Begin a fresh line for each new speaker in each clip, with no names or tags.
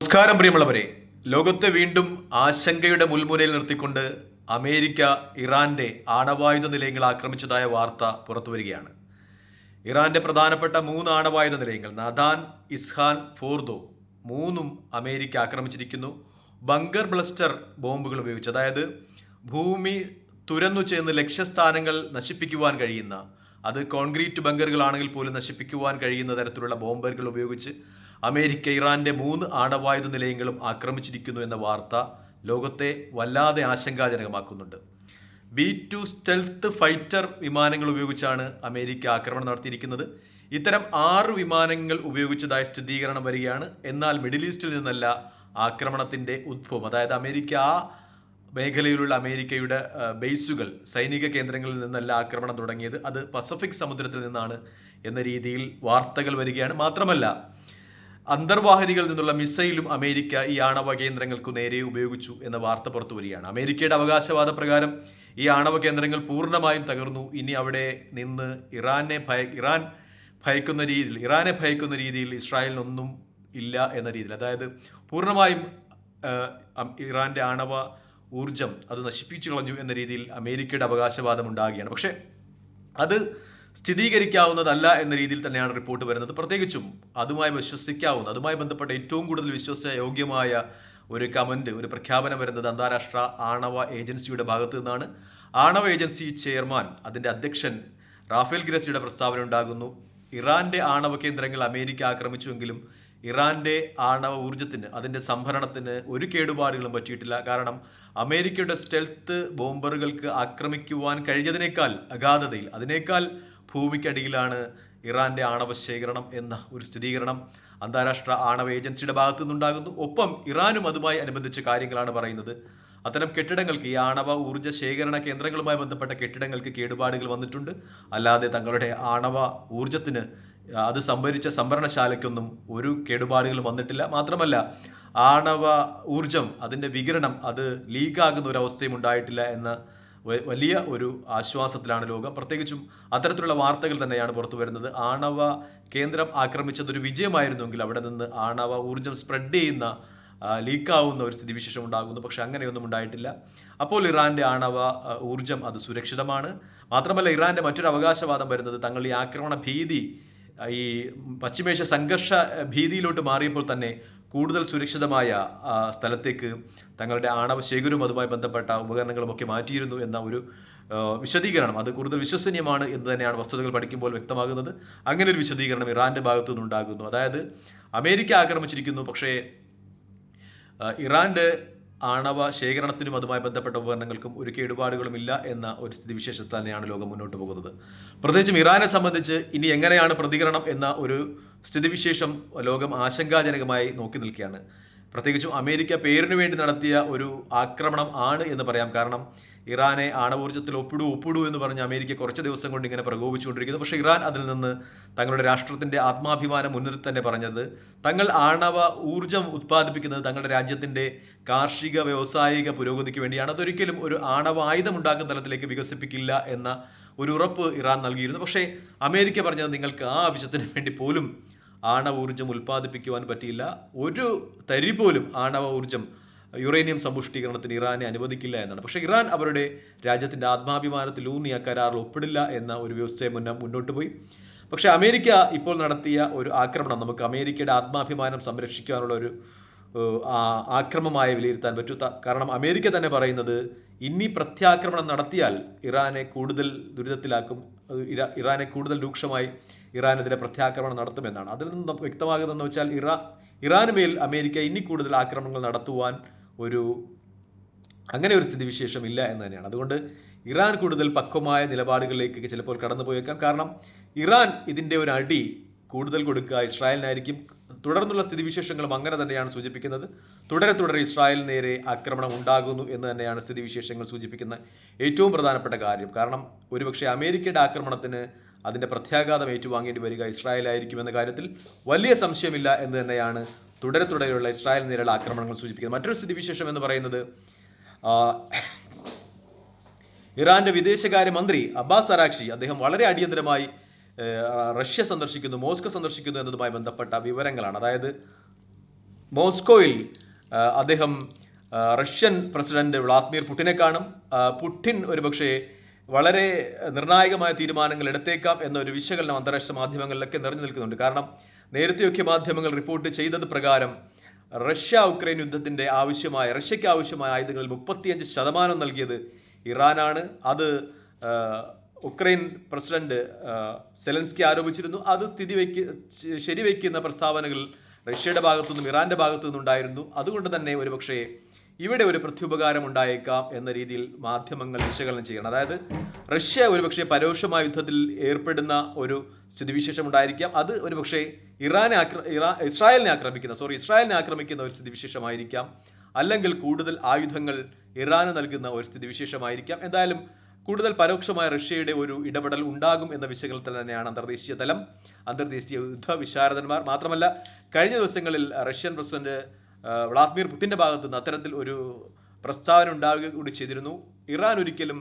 നമസ്കാരം പ്രിയമുള്ളവരെ. ലോകത്തെ വീണ്ടും ആശങ്കയുടെ മുൾമുനയിൽ നിർത്തിക്കൊണ്ട് അമേരിക്ക ഇറാന്റെ ആണവായുധ നിലയങ്ങൾ ആക്രമിച്ചതായ വാർത്ത പുറത്തു വരികയാണ്. ഇറാന്റെ പ്രധാനപ്പെട്ട മൂന്ന് ആണവായുധ നിലയങ്ങൾ നദാൻ ഇസ്ഹാൻ ഫോർദോ മൂന്നും അമേരിക്ക ആക്രമിച്ചിരിക്കുന്നു. ബങ്കർ ബ്ലസ്റ്റർ ബോംബുകൾ ഉപയോഗിച്ച് അതായത് ഭൂമി തുരന്നു ചെന്ന് ലക്ഷ്യസ്ഥാനങ്ങൾ നശിപ്പിക്കുവാൻ കഴിയുന്ന അത് കോൺക്രീറ്റ് ബങ്കറുകളാണെങ്കിൽ പോലും നശിപ്പിക്കുവാൻ കഴിയുന്ന തരത്തിലുള്ള ബോംബറുകൾ ഉപയോഗിച്ച് അമേരിക്ക ഇറാന്റെ മൂന്ന് ആണവായുധ നിലയങ്ങളും ആക്രമിച്ചിരിക്കുന്നു എന്ന വാർത്ത ലോകത്തെ വല്ലാതെ ആശങ്കാജനകമാക്കുന്നുണ്ട്. ബി ടു സ്റ്റെൽത്ത് ഫൈറ്റർ വിമാനങ്ങൾ ഉപയോഗിച്ചാണ് അമേരിക്ക ആക്രമണം നടത്തിയിരിക്കുന്നത്. ഇത്തരം ആറ് വിമാനങ്ങൾ ഉപയോഗിച്ചതായ സ്ഥിരീകരണം വരികയാണ്. എന്നാൽ മിഡിൽ ഈസ്റ്റിൽ നിന്നല്ല ആക്രമണത്തിന്റെ ഉദ്ഭവം അതായത് അമേരിക്ക ആ മേഖലയിലുള്ള അമേരിക്കയുടെ ബേസുകൾ സൈനിക കേന്ദ്രങ്ങളിൽ നിന്നല്ല ആക്രമണം തുടങ്ങിയത്. അത് പസഫിക് സമുദ്രത്തിൽ നിന്നാണ് എന്ന രീതിയിൽ വാർത്തകൾ വരികയാണ്. മാത്രമല്ല അന്തർവാഹിനികളിൽ നിന്നുള്ള മിസൈലും അമേരിക്ക ഈ ആണവ കേന്ദ്രങ്ങൾക്ക് നേരെ ഉപയോഗിച്ചു എന്ന വാർത്ത പുറത്തു വരികയാണ്. അമേരിക്കയുടെ അവകാശവാദ പ്രകാരം ഈ ആണവ കേന്ദ്രങ്ങൾ പൂർണമായും തകർന്നു. ഇനി അവിടെ നിന്ന് ഇറാനെ ഭയ ഇറാൻ ഭയക്കുന്ന രീതിയിൽ ഇറാനെ ഭയക്കുന്ന രീതിയിൽ ഇസ്രായേലിനൊന്നും ഇല്ല എന്ന രീതിയിൽ അതായത് പൂർണമായും ഇറാന്റെ ആണവ ഊർജം അത് നശിപ്പിച്ചു കളഞ്ഞു എന്ന രീതിയിൽ അമേരിക്കയുടെ അവകാശവാദം ഉണ്ടാകുകയാണ്. പക്ഷേ അത് സ്ഥിരീകരിക്കാവുന്നതല്ല എന്ന രീതിയിൽ തന്നെയാണ് റിപ്പോർട്ട് വരുന്നത്. പ്രത്യേകിച്ചും അതുമായി വിശ്വസിക്കാവുന്ന അതുമായി ബന്ധപ്പെട്ട ഏറ്റവും കൂടുതൽ വിശ്വസയോഗ്യമായ ഒരു കമന്റ് ഒരു പ്രഖ്യാപനം വരുന്നത് അന്താരാഷ്ട്ര ആണവ ഏജൻസിയുടെ ഭാഗത്തു നിന്നാണ്. ആണവ ഏജൻസി ചെയർമാൻ അതിന്റെ അധ്യക്ഷൻ റാഫേൽ ഗ്രസിയുടെ പ്രസ്താവന ഉണ്ടാകുന്നു. ഇറാന്റെ ആണവ കേന്ദ്രങ്ങൾ അമേരിക്ക ആക്രമിച്ചുവെങ്കിലും ഇറാന്റെ ആണവ ഊർജത്തിന് അതിന്റെ സംഭരണത്തിന് ഒരു കേടുപാടുകളും പറ്റിയിട്ടില്ല. കാരണം അമേരിക്കയുടെ സ്റ്റെൽത്ത് ബോംബറുകൾക്ക് ആക്രമിക്കുവാൻ കഴിഞ്ഞതിനേക്കാൾ അഗാധതയിൽ അതിനേക്കാൾ ഭൂമിക്കടിയിലാണ് ഇറാന്റെ ആണവ ശേഖരണം എന്ന ഒരു സ്ഥിരീകരണം. അന്താരാഷ്ട്ര ആണവ ഏജൻസിയുടെ ഭാഗത്തു നിന്നുണ്ടാകുന്നു. ഒപ്പം ഇറാനും അതുമായി അനുബന്ധിച്ച കാര്യങ്ങളാണ് പറയുന്നത്. അത്തരം കെട്ടിടങ്ങൾക്ക് ഈ ആണവ ഊർജ ശേഖരണ കേന്ദ്രങ്ങളുമായി ബന്ധപ്പെട്ട കെട്ടിടങ്ങൾക്ക് കേടുപാടുകൾ വന്നിട്ടുണ്ട്. അല്ലാതെ തങ്ങളുടെ ആണവ ഊർജത്തിന് അത് സംഭരിച്ച സംഭരണശാലയ്ക്കൊന്നും ഒരു കേടുപാടുകളും വന്നിട്ടില്ല. മാത്രമല്ല ആണവ ഊർജം അതിന്റെ വികിരണം അത് ലീക്കാകുന്ന ഒരു അവസ്ഥയും ഉണ്ടായിട്ടില്ല എന്ന വലിയ ഒരു ആശ്വാസത്തിലാണ് ലോകം. പ്രത്യേകിച്ചും അത്തരത്തിലുള്ള വാർത്തകൾ തന്നെയാണ് പുറത്തു വരുന്നത്. ആണവ കേന്ദ്രം ആക്രമിച്ചത് ഒരു വിജയമായിരുന്നുവെങ്കിൽ അവിടെ നിന്ന് ആണവ ഊർജം സ്പ്രെഡ് ചെയ്യുന്ന ലീക്കാവുന്ന ഒരു സ്ഥിതിവിശേഷം ഉണ്ടാകുന്നു. പക്ഷെ അങ്ങനെയൊന്നും ഉണ്ടായിട്ടില്ല. അപ്പോൾ ഇറാന്റെ ആണവ ഊർജം അത് സുരക്ഷിതമാണ്. മാത്രമല്ല ഇറാന്റെ മറ്റൊരു അവകാശവാദം വരുന്നത് തങ്ങൾ ഈ ആക്രമണ ഭീതി ഈ പശ്ചിമേഷ്യ സംഘർഷ ഭീതിയിലോട്ട് മാറിയപ്പോൾ തന്നെ കൂടുതൽ സുരക്ഷിതമായ സ്ഥലത്തേക്ക് തങ്ങളുടെ ആണവ ശേഖരവും അതുമായി ബന്ധപ്പെട്ട ഉപകരണങ്ങളും ഒക്കെ മാറ്റിയിരുന്നു എന്ന ഒരു വിശദീകരണം. അത് കൂടുതൽ വിശ്വസനീയമാണ് എന്ന് തന്നെയാണ് വസ്തുതകൾ പഠിക്കുമ്പോൾ വ്യക്തമാകുന്നത്. അങ്ങനെ ഒരു വിശദീകരണം ഇറാന്റെ ഭാഗത്തു നിന്നുണ്ടാകുന്നു. അതായത് അമേരിക്ക ആക്രമിച്ചിരിക്കുന്നു. പക്ഷേ ഇറാന്റെ ആണവ ശേഖരണത്തിനും അതുമായി ബന്ധപ്പെട്ട ഉപകരണങ്ങൾക്കും ഒരു കേടുപാടുകളും ഇല്ല എന്ന ഒരു സ്ഥിതിവിശേഷത്തിൽ തന്നെയാണ് ലോകം മുന്നോട്ട് പോകുന്നത്. പ്രത്യേകിച്ചും ഇറാനെ സംബന്ധിച്ച് ഇനി എങ്ങനെയാണ് പ്രതികരണം എന്ന ഒരു സ്ഥിതിവിശേഷം ലോകം ആശങ്കാജനകമായി നോക്കി നിൽക്കുകയാണ്. പ്രത്യേകിച്ചും അമേരിക്ക പേരിന് വേണ്ടി നടത്തിയ ഒരു ആക്രമണം ആണ് എന്ന് പറയാം. കാരണം ഇറാനെ ആണവോർജത്തിൽ ഒപ്പിടു ഒപ്പിടു എന്ന് പറഞ്ഞ് അമേരിക്ക കുറച്ച് ദിവസം കൊണ്ട് ഇങ്ങനെ പ്രകോപിച്ചുകൊണ്ടിരിക്കുന്നു. പക്ഷേ ഇറാൻ അതിൽ നിന്ന് തങ്ങളുടെ രാഷ്ട്രത്തിന്റെ ആത്മാഭിമാനം മുന്നിൽ തന്നെ പറഞ്ഞത് തങ്ങൾ ആണവ ഊർജം ഉത്പാദിപ്പിക്കുന്നത് തങ്ങളുടെ രാജ്യത്തിന്റെ കാർഷിക വ്യാവസായിക പുരോഗതിക്ക് വേണ്ടിയാണ്. അതൊരിക്കലും ഒരു ആണവ ആയുധം ഉണ്ടാക്കുന്ന തലത്തിലേക്ക് വികസിപ്പിക്കില്ല എന്ന ഒരു ഉറപ്പ് ഇറാൻ നൽകിയിരുന്നു. പക്ഷേ അമേരിക്ക പറഞ്ഞത് നിങ്ങൾക്ക് ആ ആവശ്യത്തിന് വേണ്ടി പോലും ആണവ ഊർജം ഉൽപ്പാദിപ്പിക്കുവാൻ പറ്റിയില്ല. ഒരു തരി പോലും ആണവ ഊർജം യുറേനിയം സമ്പുഷ്ടീകരണത്തിന് ഇറാനെ അനുവദിക്കില്ല എന്നാണ്. പക്ഷേ ഇറാൻ അവരുടെ രാജ്യത്തിന്റെ ആത്മാഭിമാനത്തിൽ ഊന്നിയ കരാറിൽ ഒപ്പിടില്ല എന്ന ഒരു വ്യവസ്ഥയെ മുന്നേ മുന്നോട്ട് പോയി. പക്ഷേ അമേരിക്ക ഇപ്പോൾ നടത്തിയ ഒരു ആക്രമണം നമുക്ക് അമേരിക്കയുടെ ആത്മാഭിമാനം സംരക്ഷിക്കാനുള്ള ഒരു ആ- ആക്രമമായി വിലയിരുത്താൻ പറ്റൂ. കാരണം അമേരിക്ക തന്നെ പറയുന്നത് ഇനി പ്രത്യാക്രമണം നടത്തിയാൽ ഇറാനെ കൂടുതൽ ദുരിതത്തിലാക്കും. ഇറാനെ കൂടുതൽ രൂക്ഷമായി ഇറാനെതിരെ പ്രത്യാക്രമണം നടത്തുമെന്നാണ്. അതിൽ നിന്ന് വ്യക്തമാകുന്നതെന്ന് വെച്ചാൽ ഇറാ ഇറാന് മേൽ അമേരിക്ക ഇനി കൂടുതൽ ആക്രമണങ്ങൾ നടത്തുവാൻ ഒരു അങ്ങനെ ഒരു സ്ഥിതിവിശേഷം ഇല്ല എന്ന് തന്നെയാണ്. അതുകൊണ്ട് ഇറാൻ കൂടുതൽ പക്വമായ നിലപാടുകളിലേക്ക് ചിലപ്പോൾ കടന്നു പോയേക്കാം കാരണം ഇറാൻ ഇതിന്റെ ഒരു അടി കൂടുതൽ കൊടുക്കുക ഇസ്രായേലിനായിരിക്കും. തുടർന്നുള്ള സ്ഥിതിവിശേഷങ്ങളും അങ്ങനെ തന്നെയാണ് സൂചിപ്പിക്കുന്നത്. തുടരെ തുടരെ ഇസ്രായേലിന് നേരെ ആക്രമണം ഉണ്ടാകുന്നു എന്ന് തന്നെയാണ് സ്ഥിതിവിശേഷങ്ങൾ സൂചിപ്പിക്കുന്ന ഏറ്റവും പ്രധാനപ്പെട്ട കാര്യം. കാരണം ഒരുപക്ഷെ അമേരിക്കയുടെ ആക്രമണത്തിന് അതിന്റെ പ്രത്യാഘാതം ഏറ്റുവാങ്ങേണ്ടി വരിക ഇസ്രായേലായിരിക്കും എന്ന കാര്യത്തിൽ വലിയ സംശയമില്ല എന്ന് തന്നെയാണ് തുടരെ തുടരെയുള്ള ഇസ്രായേൽ നേരെയുള്ള ആക്രമണങ്ങൾ സൂചിപ്പിക്കുന്നത്. മറ്റൊരു സ്ഥിതിവിശേഷം എന്ന് പറയുന്നത് ഇറാന്റെ വിദേശകാര്യമന്ത്രി അബ്ബാസ് അറാക്ഷി അദ്ദേഹം വളരെ അടിയന്തരമായി റഷ്യ സന്ദർശിക്കുന്നു മോസ്കോ സന്ദർശിക്കുന്നു എന്നതുമായി ബന്ധപ്പെട്ട വിവരങ്ങളാണ്. അതായത് മോസ്കോയിൽ അദ്ദേഹം റഷ്യൻ പ്രസിഡന്റ് വ്ളാദിമിർ പുടിനെ കാണും. പുടിൻ ഒരുപക്ഷെ വളരെ നിർണായകമായ തീരുമാനങ്ങൾ എടുത്തേക്കാം എന്നൊരു വിശകലനം അന്താരാഷ്ട്ര മാധ്യമങ്ങളിലൊക്കെ നിറഞ്ഞു നിൽക്കുന്നുണ്ട്. കാരണം നേരത്തെയൊക്കെ മാധ്യമങ്ങൾ റിപ്പോർട്ട് ചെയ്തത് പ്രകാരം റഷ്യ ഉക്രൈൻ യുദ്ധത്തിന്റെ ആവശ്യമായ റഷ്യയ്ക്ക് ആവശ്യമായ ആയുധങ്ങളിൽ മുപ്പത്തിയഞ്ച് ശതമാനം നൽകിയത് ഇറാനാണ്. അത് ഉക്രൈൻ പ്രസിഡന്റ് സെലൻസ്കി ആരോപിച്ചിരുന്നു. അത് സ്ഥിതി വയ്ക്ക് ശരിവയ്ക്കുന്ന പ്രസ്താവനകൾ റഷ്യയുടെ ഭാഗത്തു നിന്നും ഇറാന്റെ ഭാഗത്തു നിന്നും ഉണ്ടായിരുന്നു. അതുകൊണ്ട് തന്നെ ഒരുപക്ഷെ ഇവിടെ ഒരു പ്രത്യുപകാരം ഉണ്ടായേക്കാം എന്ന രീതിയിൽ മാധ്യമങ്ങൾ വിശകലനം ചെയ്യണം. അതായത് റഷ്യ ഒരുപക്ഷെ പരോക്ഷമായ യുദ്ധത്തിൽ ഏർപ്പെടുന്ന ഒരു സ്ഥിതിവിശേഷം ഉണ്ടായിരിക്കാം. അത് ഒരുപക്ഷെ ഇറാനെ ആക്ര ഇറാ ഇസ്രായേലിനെ ആക്രമിക്കുന്ന സോറി ഇസ്രായേലിനെ ആക്രമിക്കുന്ന ഒരു സ്ഥിതിവിശേഷമായിരിക്കാം. അല്ലെങ്കിൽ കൂടുതൽ ആയുധങ്ങൾ ഇറാന് നൽകുന്ന ഒരു സ്ഥിതിവിശേഷമായിരിക്കാം. എന്തായാലും കൂടുതൽ പരോക്ഷമായ റഷ്യയുടെ ഒരു ഇടപെടൽ ഉണ്ടാകും എന്ന വിശകലനത്തിൽ തന്നെയാണ് അന്തർദേശീയ തലം അന്തർദേശീയ യുദ്ധ വിശാരദന്മാർ. മാത്രമല്ല കഴിഞ്ഞ ദിവസങ്ങളിൽ റഷ്യൻ പ്രസിഡന്റ് വ്ളാദിമിർ ഭാഗത്ത് നിന്ന് അത്തരത്തിൽ ഒരു പ്രസ്താവന ഉണ്ടാവുക കൂടി ചെയ്തിരുന്നു. ഇറാൻ ഒരിക്കലും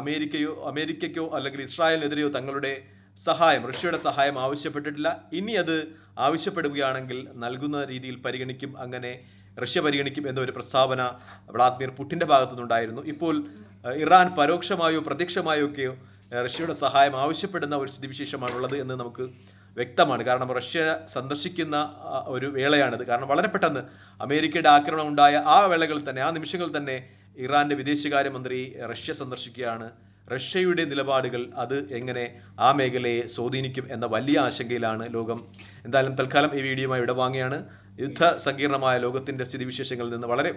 അമേരിക്കയോ അമേരിക്കയ്ക്കോ അല്ലെങ്കിൽ ഇസ്രായേലിനെതിരെയോ തങ്ങളുടെ സഹായം റഷ്യയുടെ സഹായം ആവശ്യപ്പെട്ടിട്ടില്ല. ഇനി അത് ആവശ്യപ്പെടുകയാണെങ്കിൽ നൽകുന്ന രീതിയിൽ പരിഗണിക്കും അങ്ങനെ റഷ്യ പരിഗണിക്കും എന്നൊരു പ്രസ്താവന വ്ളാദിമിർ പുടിന്റെ ഭാഗത്തുനിന്നുണ്ടായിരുന്നു ഇപ്പോൾ ഇറാൻ പരോക്ഷമായോ പ്രത്യക്ഷമായോ ഒക്കെയോ റഷ്യയുടെ സഹായം ആവശ്യപ്പെടുന്ന ഒരു സ്ഥിതിവിശേഷമാണുള്ളത് എന്ന് നമുക്ക് വ്യക്തമാണ്. കാരണം റഷ്യ സന്ദർശിക്കുന്ന ഒരു വേളയാണിത്. കാരണം വളരെ പെട്ടെന്ന് അമേരിക്കയുടെ ആക്രമണം ഉണ്ടായ ആ വേളകളിൽ തന്നെ ആ നിമിഷങ്ങളിൽ തന്നെ ഇറാന്റെ വിദേശകാര്യമന്ത്രി റഷ്യ സന്ദർശിക്കുകയാണ് റഷ്യയുടെ നിലപാടുകൾ അത് എങ്ങനെ ആ മേഖലയെ സ്വാധീനിക്കും എന്ന വലിയ ആശങ്കയിലാണ് ലോകം. എന്തായാലും തൽക്കാലം ഈ വീഡിയോയുമായി ഇടവാങ്ങിയാണ് യുദ്ധ സങ്കീർണമായ ലോകത്തിന്റെ സ്ഥിതിവിശേഷങ്ങളിൽ നിന്ന് വളരെ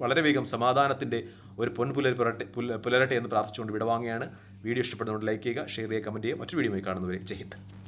വളരെ വേഗം സമാധാനത്തിന്റെ ഒരു പൊൻപുലർ പുലരട്ടെ പുല- പുലരട്ടെ എന്ന് പ്രാർത്ഥിച്ചുകൊണ്ട് വിടവാങ്ങിയാണ് വീഡിയോ ഇഷ്ടപ്പെടുന്നതുകൊണ്ട് ലൈക്ക് ചെയ്യുക ഷെയർ ചെയ്യുക കമന്റ് ചെയ്യുക. മറ്റൊരു വീഡിയോയുമായി കാണുന്നവരെ ജയ് ഹിന്ദ്.